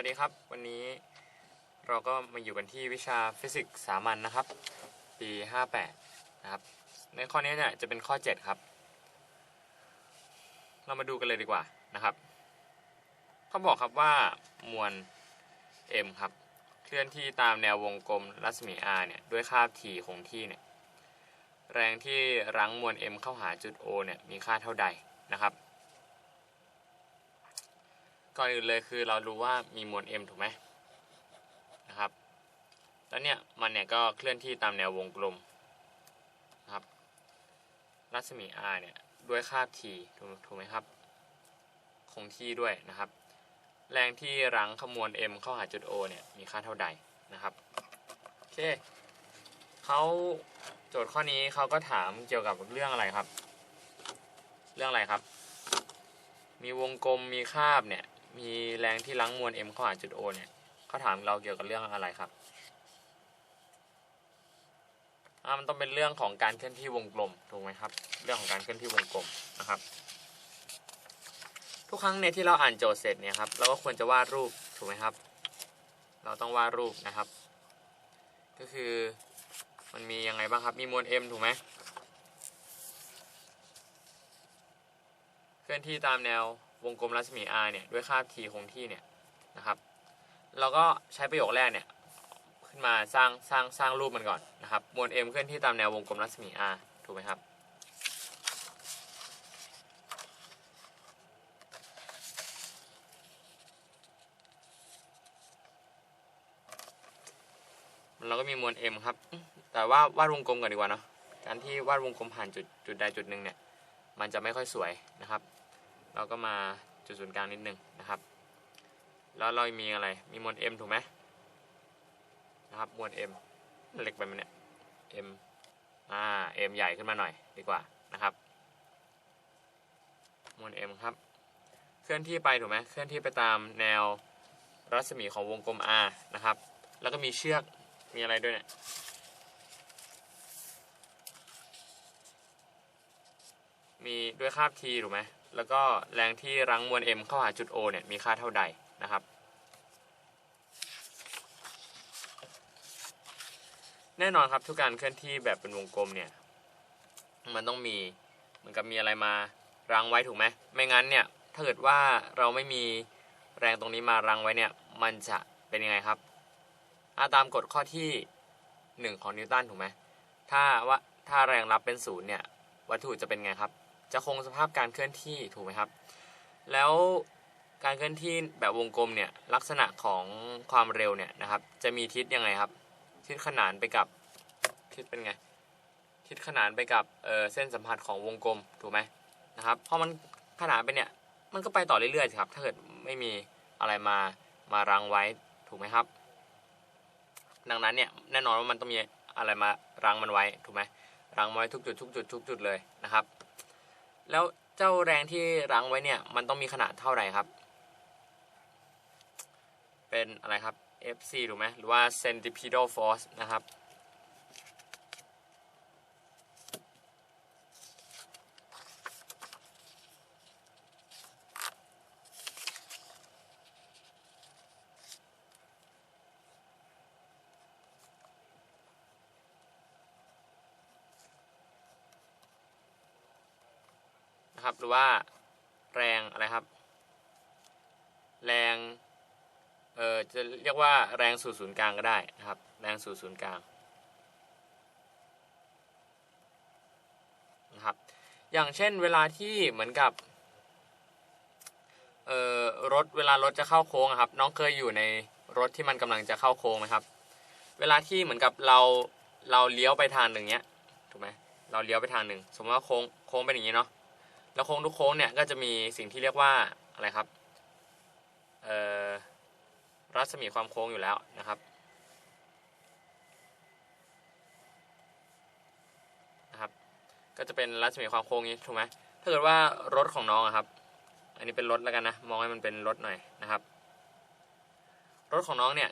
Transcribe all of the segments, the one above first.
วัสดีครับ วันนี้เราก็มาอยู่กันที่วิชาฟิสิกส์สามัญนนะครับ ปี 58 นะครับ ในข้อนี้เนี่ยจะเป็นข้อ 7 ครับ เรามาดูกันเลยดีกว่านะครับเขาบอกครับว่ามวล m ครับ เคลื่อนที่ตามแนววงกลมรัศมี r เนี่ย ด้วยค่า t คงที่เนี่ย แรงที่รั้งมวล m เข้าหาจุด o เนี่ย มีค่าเท่าใดนะครับ ก่อนอื่นเลยคือเรารู้ว่ามีมวล m ถูกไหมนะครับ แล้วเนี่ยมันเนี่ยก็เคลื่อนที่ตามแนววงกลมนะครับ รัศมี r เนี่ยด้วยค่า t ถูกถูกไหมครับ คงที่ด้วยนะครับ แรงที่รั้งขมวล m เข้าหาจุด o เนี่ยมีค่าเท่าใดนะครับโอเคเขาโจทย์ข้อนี้เขาก็ถามเกี่ยวกับเรื่องอะไรครับ เรื่องอะไรครับ มีวงกลมมีคาบเนี่ย มีแรงที่รั้งมวล m เข้าหาจุด O เนี่ยเขาถามเราเกี่ยวกับเรื่องอะไรครับอ่ามันต้องเป็นเรื่องของการเคลื่อนที่วงกลมถูกไหมครับ เรื่องของการเคลื่อนที่วงกลมนะครับ ทุกครั้งเนี่ยที่เราอ่านโจทย์เสร็จเนี่ยครับเราก็ควรจะวาดรูปถูกไหมครับ เราต้องวาดรูปนะครับ ก็คือมันมียังไงบ้างครับ มีมวล m ถูกไหมเคลื่อนที่ตามแนว วงกลมรัศมี r เนี่ยด้วยค่า t คงที่เนี่ยนะครับเราก็ใช้ประโยคแรกเนี่ยขึ้นมาสร้างสร้างสร้างรูปมันก่อนนะครับมวล m เคลื่อนที่ตามแนววงกลมรัศมี r ถูกไหมครับเราก็มีมวล m ครับ แต่ว่าวาดวงกลมก่อนดีกว่าเนาะ การที่วาดวงกลมผ่านจุดจุดใดจุดหนึ่งเนี่ย มันจะไม่ค่อยสวยนะครับ เราก็มาจุดศูนย์กลางนิดนึงนะครับ แล้วเรามีอะไร มีมวล m ถูกไหมนะครับ มวล m เล็กไปไหมเนี่ย m อ่า m ใหญ่ขึ้นมาหน่อยดีกว่านะครับ มวล m ครับ เคลื่อนที่ไปถูกไหมเคลื่อนที่ไปตามแนวรัศมีของวงกลม r นะครับ แล้วก็มีเชือก มีอะไรด้วยเนี่ยมีด้วยคาบ t ถูกไหม แล้วก็แรงที่รั้งมวล m เข้าหาจุด o เนี่ยมีค่าเท่าใดนะครับ แน่นอนครับทุกการเคลื่อนที่แบบเป็นวงกลมเนี่ยมันต้องมีเหมือนกับมีอะไรมารั้งไว้ถูกไหมไม่งั้นเนี่ยถ้าเกิดว่าเราไม่มีแรงตรงนี้มารั้งไว้เนี่ยมันจะเป็นยังไงครับอาตามกฎข้อที่ 1 ของนิวตันถูกไหมถ้าว่าถ้าแรงรับเป็นศูนย์เนี่ยวัตถุจะเป็นไงครับ จะคงสภาพการเคลื่อนที่ถูกไหมครับ แล้วการเคลื่อนที่แบบวงกลมเนี่ยลักษณะของความเร็วเนี่ยนะครับ จะมีทิศยังไงครับ ทิศขนานไปกับทิศเป็นไง ทิศขนานไปกับเเส้นสัมผัสของวงกลมถูกไหมนะครับพอมันขนานไปเนี่ยมันก็ไปต่อเรื่อยๆครับถ้าเกิดไม่มีอะไรมามารังไว้ถูกไหมครับ ดังนั้นเนี่ยแน่นอนว่ามันต้องมีอะไรมารังมันไว้ถูกไหมรังไว้ทุกจุดทุกจุดทุกจุดเลยนะครับ แล้วเจ้าแรงที่รั้งไว้เนี่ย มันต้องมีขนาดเท่าไหร่ครับ เป็นอะไรครับ Fc ถูกไหมหรือว่า centripetal force นะครับ นะครับ หรือว่าแรงอะไรครับ แรงเอ่อจะเรียกว่าแรงสู่ศูนย์กลางก็ได้นะครับ แรงสู่ศูนย์กลางนะครับ อย่างเช่นเวลาที่เหมือนกับเอ่อรถเวลารถจะเข้าโค้งครับ น้องเคยอยู่ในรถที่มันกำลังจะเข้าโค้งไหมครับ เวลาที่เหมือนกับเราเราเลี้ยวไปทางหนึ่งเนี้ยถูกไหมเราเลี้ยวไปทางหนึ่งสมมติว่าโค้งโค้งเป็นอย่างนี้เนาะ แล้วโค้งทุกโค้งเนี่ยก็จะมีสิ่งที่เรียกว่าอะไรครับเอ่อรัศมีความโค้งอยู่แล้วนะครับนะครับ ก็จะเป็นรัศมีความโค้งนี้ถูกไหมถ้าเกิดว่ารถของน้องครับ อันนี้เป็นรถแล้วกันนะมองให้มันเป็นรถหน่อยนะครับ รถของน้องเนี่ย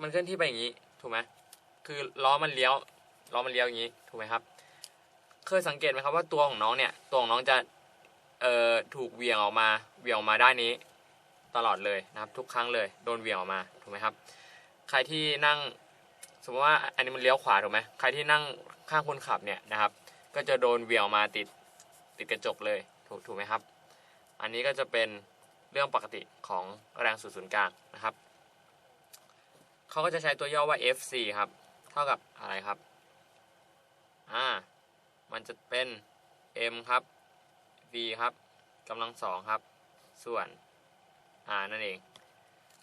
มันเคลื่อนที่ไปอย่างนี้ถูกไหมคือล้อมันเลี้ยวล้อมันเลี้ยวอย่างนี้ถูกไหมครับ เคยสังเกตไหมครับว่าตัวของน้องเนี่ยตัวของน้องจะ เอ่อถูกเหวี่ยงออกมาเหวี่ยงออกมาด้านนี้ตลอดเลยนะครับทุกครั้งเลยโดนเหวี่ยงออกมาถูกไหมครับ ใครที่นั่งสมมติว่าอันนี้มันเลี้ยวขวาถูกไหมใครที่นั่งข้างคนขับเนี่ยนะครับ ก็จะโดนเหวี่ยงออกมาติดติดกระจกเลยถูกถูกไหมครับ อันนี้ก็จะเป็นเรื่องปกติของแรงสูดศูนย์กลางนะครับเขาก็จะใช้ตัวย่อว่า FC ครับ เท่ากับอะไรครับอ่ามันจะเป็น m ครับ v ครับกำลังสองครับ ส่วน r นั่นเอง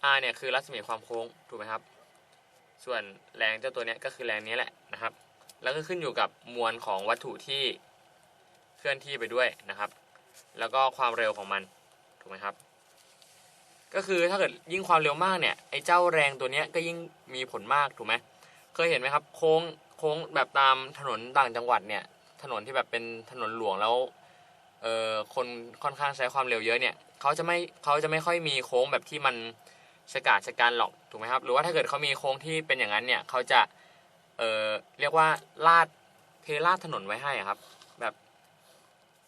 r เนี่ยคือรัศมีความโค้งถูกไหมครับ ส่วนแรงเจ้าตัวเนี้ยก็คือแรงนี้แหละนะครับ แล้วก็ขึ้นอยู่กับมวลของวัตถุที่เคลื่อนที่ไปด้วยนะครับ แล้วก็ความเร็วของมันถูกไหมครับ ก็คือถ้าเกิดยิ่งความเร็วมากเนี่ยไอ้เจ้าแรงตัวเนี้ยก็ยิ่งมีผลมากถูกไหมเคยเห็นไหมครับ โค้งโค้งแบบตามถนนต่างจังหวัดเนี่ยถนนที่แบบเป็นถนนหลวงแล้ว เอ่อคนค่อนข้างใช้ความเร็วเยอะเนี่ยเขาจะไม่เขาจะไม่ค่อยมีโค้งแบบที่มันชะกาดชะกันหรอกถูกไหมครับ หรือว่าถ้าเกิดเขามีโค้งที่เป็นอย่างนั้นเนี่ยเขาจะเอ่อเรียกว่าลาดเทลาดถนนไว้ให้ครับ แบบ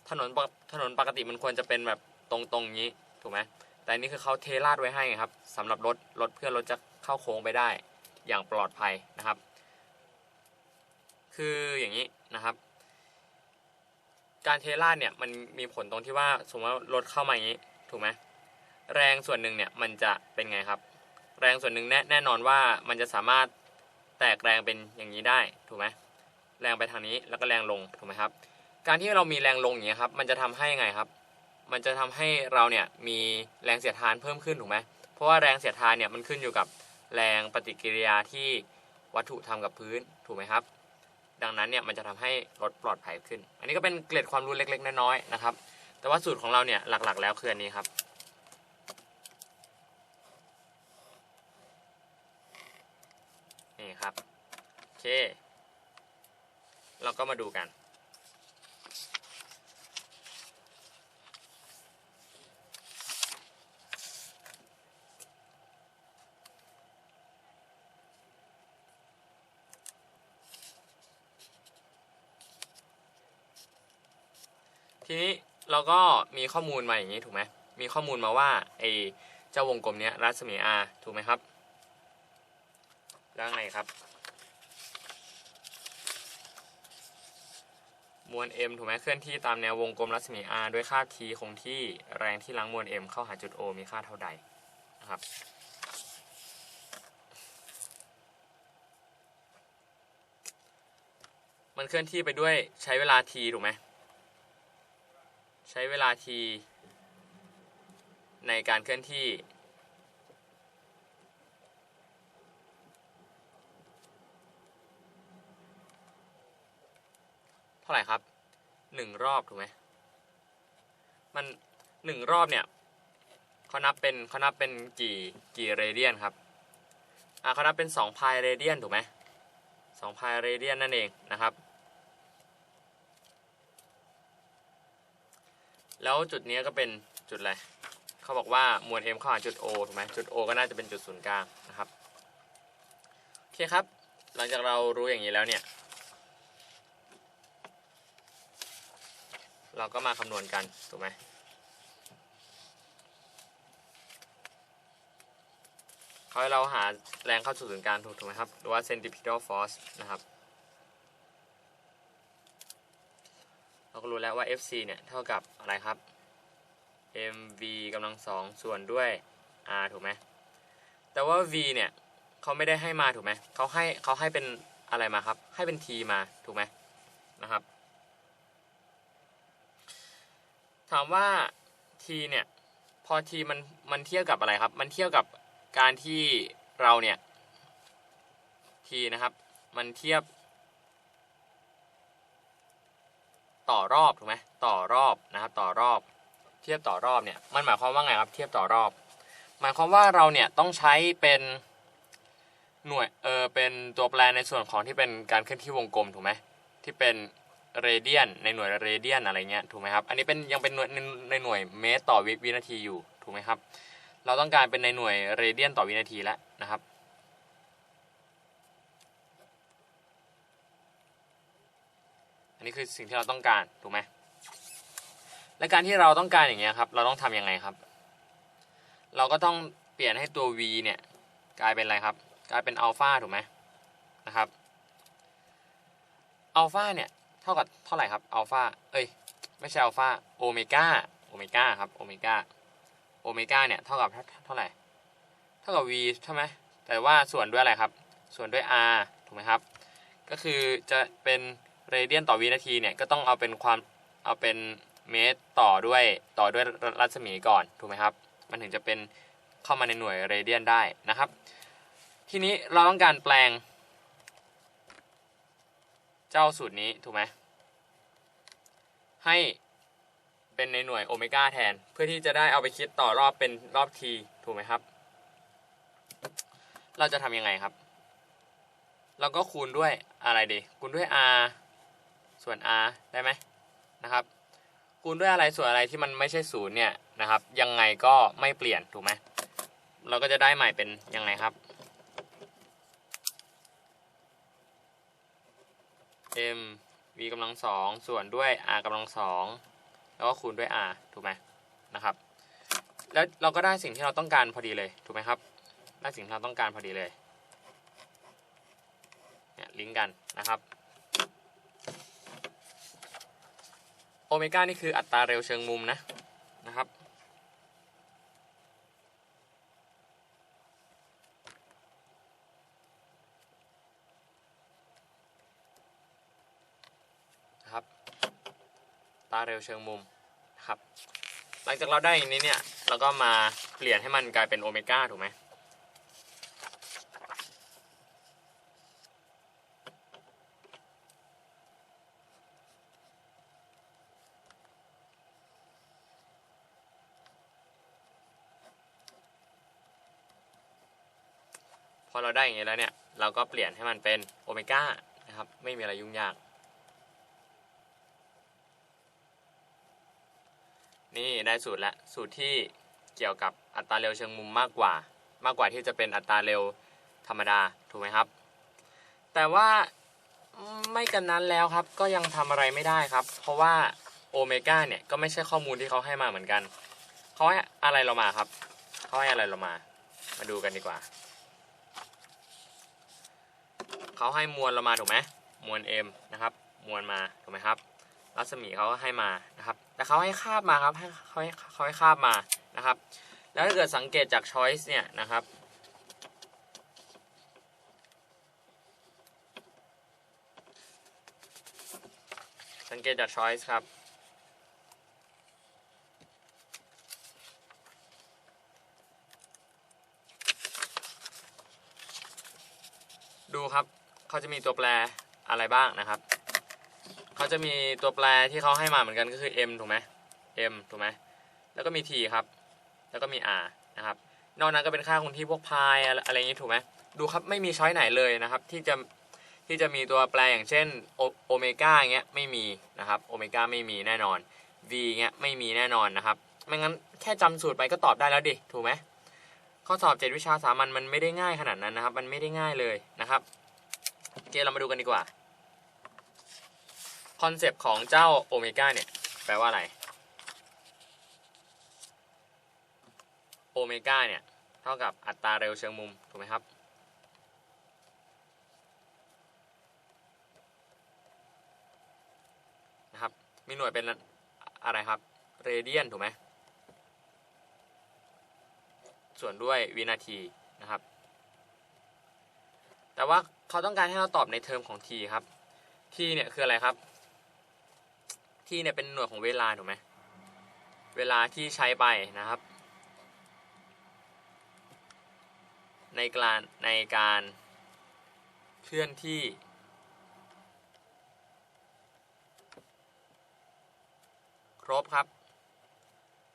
ถนนถนนปกติมันควรจะเป็นแบบตรงๆอย่างนี้ถูกไหมแต่นี่คือเขาเทลาดไว้ให้ครับสำหรับรถรถเพื่อรถจะเข้าโค้งไปได้อย่างปลอดภัยนะครับ คืออย่างนี้นะครับ การเทลาดเนี่ยมันมีผลตรงที่ว่าสมมติว่ารถเข้ามาอย่างนี้ถูกไหมแรงส่วนหนึ่งเนี่ยมันจะเป็นไงครับ แรงส่วนหนึ่งแน่แน่นอนว่ามันจะสามารถแตกแรงเป็นอย่างนี้ได้ถูกไหมแรงไปทางนี้แล้วก็แรงลงถูกไหมครับ การที่เรามีแรงลงอย่างนี้ครับมันจะทำให้ไงครับ มันจะทำให้เราเนี่ยมีแรงเสียดทานเพิ่มขึ้นถูกไหมเพราะว่าแรงเสียดทานเนี่ยมันขึ้นอยู่กับแรงปฏิกิริยาที่วัตถุทำกับพื้นถูกไหมครับ ดังนั้นเนี่ยมันจะทำให้รถปลอดภัยขึ้น อันนี้ก็เป็นเกร็ดความรู้เล็ก ๆ น้อยๆนะครับ แต่ว่าสูตรของเราเนี่ยหลักๆ แล้วคืออันนี้ครับนี่ครับโอเคเราก็มาดูกัน ทีนี้เราก็มีข้อมูลมาอย่างนี้ถูกไหมมีข้อมูลมาว่าไอเจ้าวงกลมเนี้ยรัศมี r ถูกไหมครับแล้วไงครับ มวล m ถูกไหมเคลื่อนที่ตามแนววงกลมรัศมี r ด้วยค่า t คงที่แรงที่ล้างมวล m เข้าหาจุด o มีค่าเท่าใดนะครับมันเคลื่อนที่ไปด้วยใช้เวลา t ถูกไหม ใช้เวลา t ในการเคลื่อนที่ เท่าไหร่ครับหนึ่งรอบถูกไหมมันหนึ่งรอบเนี่ยเขานับเป็นเขานับเป็นกี่กี่เรเดียนครับอ่าเขานับเป็นสองพายเรเดียนถูกไหมสองพายเรเดียนนั่นเองนะครับ แล้วจุดนี้ก็เป็นจุดอะไรเขาบอกว่ามวล m เข้าหาจุด O ถูกไหมจุด O ก็น่าจะเป็นจุดศูนย์กลางนะครับโอเคครับ หลังจากเรารู้อย่างนี้แล้วเนี่ย เราก็มาคำนวณกันถูกไหมเขาให้เราหาแรงเข้าสู่ศูนย์กลางถูกถูกไหมครับหรือว่า centripetal force นะครับ เราก็รู้แล้วว่า Fc เนี่ยเท่ากับอะไรครับ mv กำลังสองส่วนด้วย r ถูกไหมแต่ว่า v เนี่ยเขาไม่ได้ให้มาถูกไหมเขาให้เขาให้เป็นอะไรมาครับ ให้เป็น t มาถูกไหมนะครับ ถามว่า t เนี่ยพอ t มันมันเทียบกับอะไรครับ มันเทียบกับการที่เราเนี่ย t นะครับ มันเทียบ ต่อรอบถูกไหมต่อรอบนะครับต่อรอบ เทียบต่อรอบเนี่ยมันหมายความว่าไงครับเทียบต่อรอบ หมายความว่าเราเนี่ยต้องใช้เป็นหน่วยเออเป็นตัวแปรในส่วนของที่เป็นการเคลื่อนที่วงกลมถูกไหมที่เป็นเรเดียนในหน่วยเรเดียนอะไรเงี้ยถูกไหมครับอันนี้เป็นยังเป็นหน่วยในในหน่วยเมตรต่อวิวินาทีอยู่ถูกไหมครับ เราต้องการเป็นในหน่วยเรเดียนต่อวินาทีแล้วนะครับ อันนี้คือสิ่งที่เราต้องการถูกไหมและการที่เราต้องการอย่างเงี้ยครับ เราต้องทำยังไงครับ เราก็ต้องเปลี่ยนให้ตัว v เนี่ยกลายเป็นอะไรครับ กลายเป็นอัลฟาถูกไหมนะครับอัลฟาเนี่ยเท่ากับเท่าไหร่ครับอัลฟาเอ้ยไม่ใช่อัลฟาโอเมก้าโอเมก้าครับโอเมก้าโอเมก้าเนี่ยเท่ากับเท่าไหร่ เท่ากับ v ใช่ไหมแต่ว่าส่วนด้วยอะไรครับ ส่วนด้วย r ถูกไหมครับ ก็คือจะเป็น เรเดียนต่อวินาทีเนี่ยก็ต้องเอาเป็นความเอาเป็นเมตรต่อด้วยต่อด้วยรัศมีก่อนถูกไหมครับ มันถึงจะเป็นเข้ามาในหน่วยเรเดียนได้นะครับ ทีนี้เราต้องการแปลง เจ้าสูตรนี้ถูกไหมให้เป็นในหน่วยโอเมก้าแทน เพื่อที่จะได้เอาไปคิดต่อรอบเป็นรอบทีถูกไหมครับ เราจะทำยังไงครับ เราก็คูณด้วยอะไรดี คูณด้วย r ส่วน r ได้ไหมนะครับคูณด้วยอะไรส่วนอะไรที่มันไม่ใช่ศูนย์เนี่ยนะครับยังไงก็ไม่เปลี่ยนถูกไหมเราก็จะได้ใหม่เป็นยังไงครับ m v กำลังสองส่วนด้วย r กำลังสองแล้วก็คูณด้วย r ถูกไหมนะครับ แล้วเราก็ได้สิ่งที่เราต้องการพอดีเลยถูกไหมครับ ได้สิ่งที่เราต้องการพอดีเลยเนี่ยลิงก์กันนะครับ โอเมก้านี่คืออัตราเร็วเชิงมุมนะนะครับ นะครับ ตาเร็วเชิงมุมนะครับ หลังจากเราได้อย่างนี้เนี่ย เราก็มาเปลี่ยนให้มันกลายเป็นโอเมก้าถูกไหม พ อเราได้อย่างนี้แล้วเนี่ย เราก็เปลี่ยนให้มันเป็นโอเมก้านะครับ ไม่มีอะไรยุ่งยาก นี่ได้สูตรแล้วสูตรที่เกี่ยวกับอัตราเร็วเชิงมุมมากกว่า มากกว่าที่จะเป็นอัตราเร็วธรรมดา ถูกไหมครับ แต่ว่าไม่กันนั้นแล้วครับ ก็ยังทำอะไรไม่ได้ครับ เพราะว่าโอเมก้าเนี่ยก็ไม่ใช่ข้อมูลที่เขาให้มาเหมือนกัน เขาให้อะไรเรามาครับ เขาให้อะไรเรามา มาดูกันดีกว่า เขาให้มวลเรามาถูกไหมมวล m นะครับ มวลมาถูกไหมครับ รัศมีเขาก็ให้มานะครับ แต่เขาให้คาบมาครับให้เขาให้เขาให้คาบมานะครับ แล้วถ้าเกิดสังเกตจาก choice เนี่ยนะครับสังเกตจาก choice ครับ ดูครับ เขาจะมีตัวแปรอะไรบ้างนะครับเขาจะมีตัวแปรที่เขาให้มาเหมือนกันก็คือ m ถูกไหม m ถูกไหมแล้วก็มี t ครับ แล้วก็มี r นะครับ นอกนั้นก็เป็นค่าคงที่พวกพายอะไรอย่างนี้ถูกไหมดูครับไม่มีช้อยไหนเลยนะครับ ที่จะที่จะมีตัวแปรอย่างเช่นโอเมก้าเงี้ยไม่มีนะครับโอเมก้าไม่มีแน่นอน v เงี้ยไม่มีแน่นอนนะครับไม่งั้นแค่จำสูตรไปก็ตอบได้แล้วดิถูกไหมข้อสอบเจ็ดวิชาสามัญมันไม่ได้ง่ายขนาดนั้นนะครับ มันไม่ได้ง่ายเลยนะครับ โอเคเรามาดูกันดีกว่าคอนเซปต์ของเจ้าโอเมก้าเนี่ย แปลว่าอะไรโอเมก้าเนี่ย เท่ากับอัตราเร็วเชิงมุม ถูกไหมครับ นะครับ มีหน่วยเป็นอะไรครับ เรเดียน ถูกไหมส่วนด้วยวินาทีนะครับ แต่ว่าเขาต้องการให้เราตอบในเทอมของ t ครับ t เนี่ยคืออะไรครับ t เนี่ยเป็นหน่วยของเวลาถูกไหมเวลาที่ใช้ไปนะครับ ในการในการเคลื่อนที่ครบครับ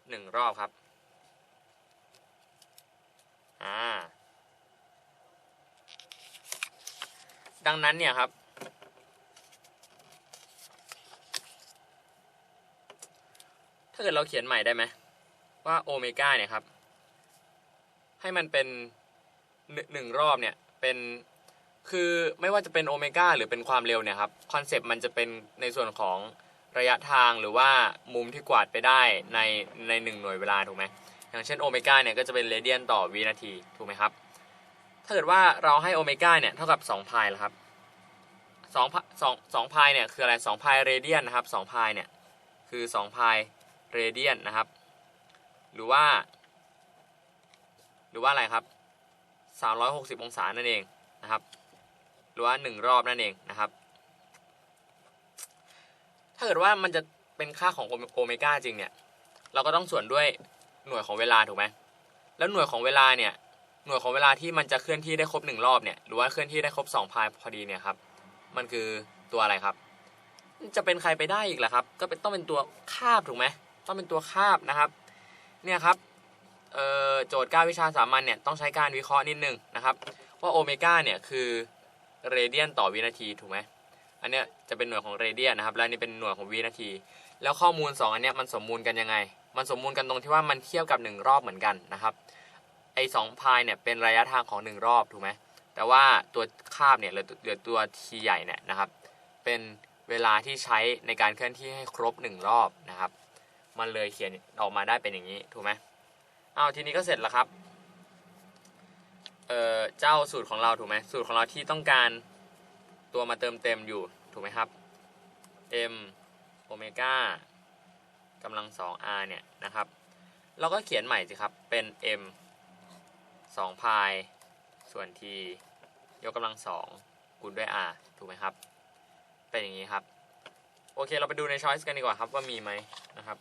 หนึ่งรอบครับ อ่า ดังนั้นเนี่ยครับ ถ้าเกิดเราเขียนใหม่ได้ไหมว่าโอเมก้าเนี่ยครับ ให้มันเป็นหนึ่งรอบเนี่ยเป็นคือไม่ว่าจะเป็นโอเมก้าหรือเป็นความเร็วเนี่ยครับคอนเซปต์มันจะเป็นในส่วนของระยะทางหรือว่ามุมที่กวาดไปได้ในในหนึ่งหน่วยเวลาถูกไหมอย่างเช่นโอเมก้าเนี่ยก็จะเป็นเรเดียนต่อวินาทีถูกไหมครับ ถ้าเกิดว่าเราให้โอเมก้าเนี่ยเท่ากับ2พายแล้วครับ2พสองพายเนี่ยคืออะไร2พายเรเดียนนะครับ2พายเนี่ยคือ2พายเรเดียนนะครับ หรือว่า หรือว่าอะไรครับ 360 องศานั่นเองนะครับ หรือว่า 1 รอบนั่นเองนะครับ ถ้าเกิดว่ามันจะเป็นค่าของโอเมก้าจริงเนี่ย เราก็ต้องส่วนด้วยหน่วยของเวลาถูกไหมแล้วหน่วยของเวลาเนี่ย หน่วยของเวลาที่มันจะเคลื่อนที่ได้ครบหนึ่งรอบเนี่ยหรือว่าเคลื่อนที่ได้ครบ2พายพอดีเนี่ยครับมันคือตัวอะไรครับ จะเป็นใครไปได้อีกล่ะครับ ก็เป็นต้องเป็นตัวคาบถูกไหมต้องเป็นตัวคาบนะครับ เนี่ยครับโจทย์9วิชาสามัญเนี่ยต้องใช้การวิเคราะห์นิดนึงนะครับว่าโอเมก้าเนี่ยคือเรเดียนต่อวินาทีถูกไหมอันเนี้ยจะเป็นหน่วยของเรเดียนนะครับและอันนี่เป็นหน่วยของวินาที แล้วข้อมูล 2 อันเนี้ยมันสมมูลกันยังไง มันสมมูลกันตรงที่ว่ามันเทียบกับ 1 รอบเหมือนกันนะครับ ไอ้สองพายเนี่ยเป็นระยะทางของ 1 รอบถูกไหมแต่ว่าตัวคาบเนี่ยหรือหรือตัวทีใหญ่เนี่ยนะครับ เป็นเวลาที่ใช้ในการเคลื่อนที่ให้ครบ 1 รอบนะครับ มันเลยเขียนออกมาได้เป็นอย่างนี้ถูกไหมอ้าวทีนี้ก็เสร็จแล้วครับเอ่อเจ้าสูตรของเราถูกไหมสูตรของเราที่ต้องการตัวมาเติมเต็มอยู่ถูกไหมครับ m โอเมก้ากำลัง 2r เนี่ยนะครับ เราก็เขียนใหม่สิครับเป็น m 2 พายส่วน t ยกกำลัง 2 คูณด้วย r ถูกไหมครับ เป็นอย่างนี้ครับ โอเค เราไปดูในช้อยส์กันดีกว่าครับว่ามีไหมนะครับ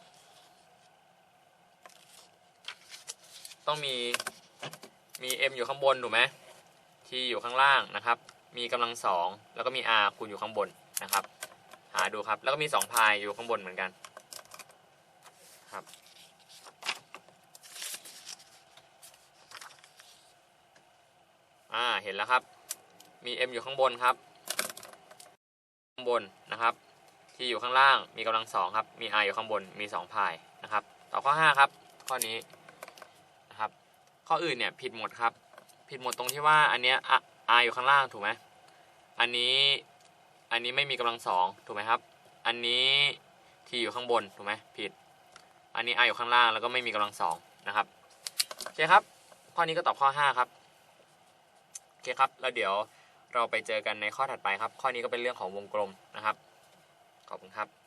ต้องมี มี m อยู่ข้างบน ถูกไหม t อยู่ข้างล่างนะครับ มีกำลังสองแล้วก็มี r คูณอยู่ข้างบนนะครับ หาดูครับ แล้วก็มี 2 พายอยู่ข้างบนเหมือนกันครับ อ่าเห็นแล้วครับ มี m อยู่ข้างบนครับข้างบนนะครับ ที่อยู่ข้างล่างมีกำลังสองครับ มี r อยู่ข้างบนมี2พายนะครับ ต่อข้อ5ครับ ข้อนี้นะครับ ข้ออื่นเนี่ยผิดหมดครับ ผิดหมดตรงที่ว่าอันเนี้ย r อยู่ข้างล่างถูกไหมอันนี้อันนี้ไม่มีกำลังสองถูกไหมครับ อันนี้ที่อยู่ข้างบนถูกไหมผิด อันนี้ r อยู่ข้างล่างแล้วก็ไม่มีกำลังสองนะครับโอเคครับ ข้อนี้ก็ตอบข้อ5ครับ เคครับ แล้วเดี๋ยวเราไปเจอกันในข้อถัดไปครับ ข้อนี้ก็เป็นเรื่องของวงกลมนะครับ ขอบคุณครับ